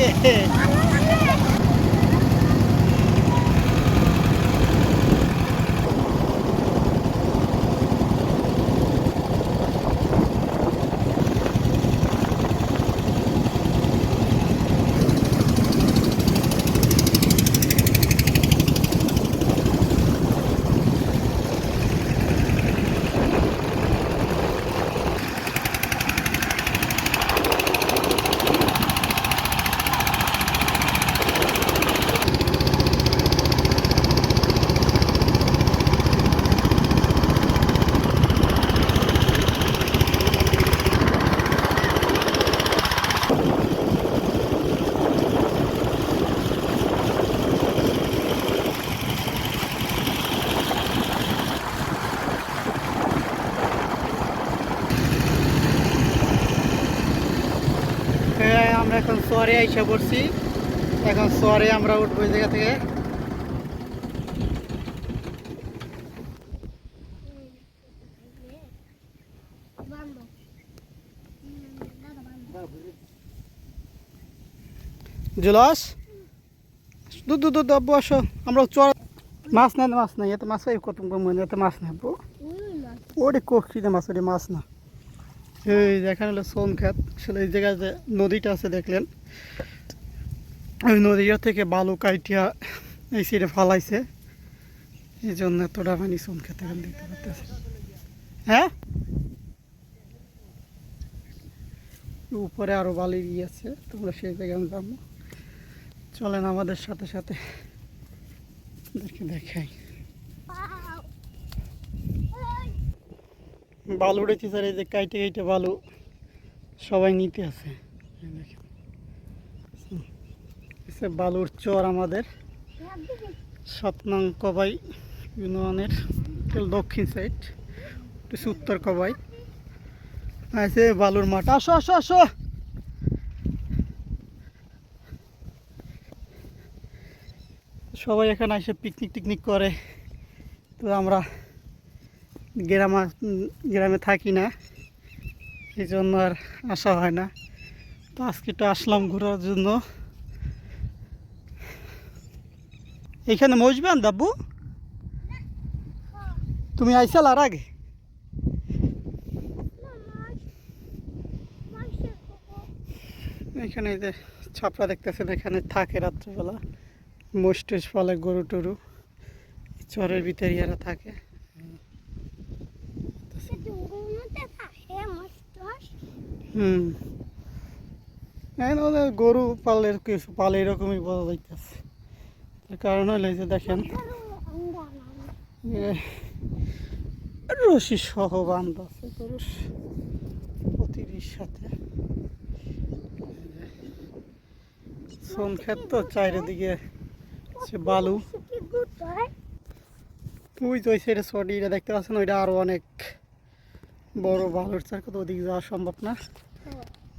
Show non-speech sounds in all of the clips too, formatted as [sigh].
Okay. [laughs] চরে আইসা পড়ছি। এখন চরে আমরা উঠবো এই জায়গা থেকে। জুলস? দুধ দুধ দুধ আব্বু আসো। আমরা চর মাছ নেই মাছ নেই। এত মাছ কত মনে এত মাছ নেই আব্বু? ওরে কক্ষিতে মাছ ওরে মাছ না। এই যেখানে হলো সোন খাত আসলে এই জায়গায় যে নদীটা আছে, দেখলেন? ওই নদীটা থেকে বালু কাইটিয়া এই সাইডে ফালাইছে। এই জন্য এতটা পানি সোন খেতে এখানে দেখতে পাচ্ছি হ্যাঁ? উপরে আরও বালি ইয়ে আছে, তোমরা সেই জায়গায় আমি যাব। চলেন আমাদের সাথে সাথে। দেখে, দেখাই। বালু উঠেছি স্যার এই যে কাইটে কাইটে বালু সবাই নিতে আছে দেখেন। বালুর চর আমাদের। সাত নং কবাই ইউনিয়নের দক্ষিণ সাইড উত্তর কবাই। আছে বালুর মাঠ। আসো আসো আসো। সবাই এখানে এসে পিকনিক টিকনিক করে। তো আমরা গ্রামে গ্রামে থাকি না এই জন্য আর আসা হয় না। তো আজকে তো আসলাম ঘোরার জন্য। এখানে মসবেন দাব্বু? তুমি আইসাল আর আগে? এখানে যে ছাপড়া দেখতেছেন, এখানে থাকে রাত্রিবেলা। মোষ টোষ ফলে গরু টরু চরের ভিতরে এরা থাকে। হুম। ওদের গরু পালের কিছু পালে এরকমই বোঝা যাইতেছে। কারণ হলো যে দেখেন রশি সহ বান্ধ আছে গরুর প্রতিটির সাথে। সোন ক্ষেত তো চারিদিকে সে বালু। ওই তো ওই সাইডে এটা দেখতে পাচ্ছেন ওইটা আরও অনেক বড় বালুর চার কত ওদিকে যাওয়া সম্ভব না।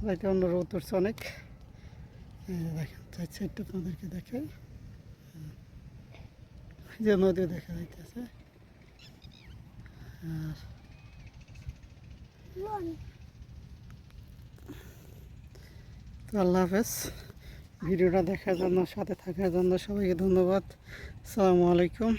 যাইতে অন্য রোদ উঠছে অনেক। দেখেন চার সাইডটা তোমাদেরকে এই যে নদীও দেখা যাইতেছে। আর তো আল্লাহ হাফেজ। ভিডিওটা দেখার জন্য সাথে থাকার জন্য সবাইকে ধন্যবাদ। আসসালামু আলাইকুম।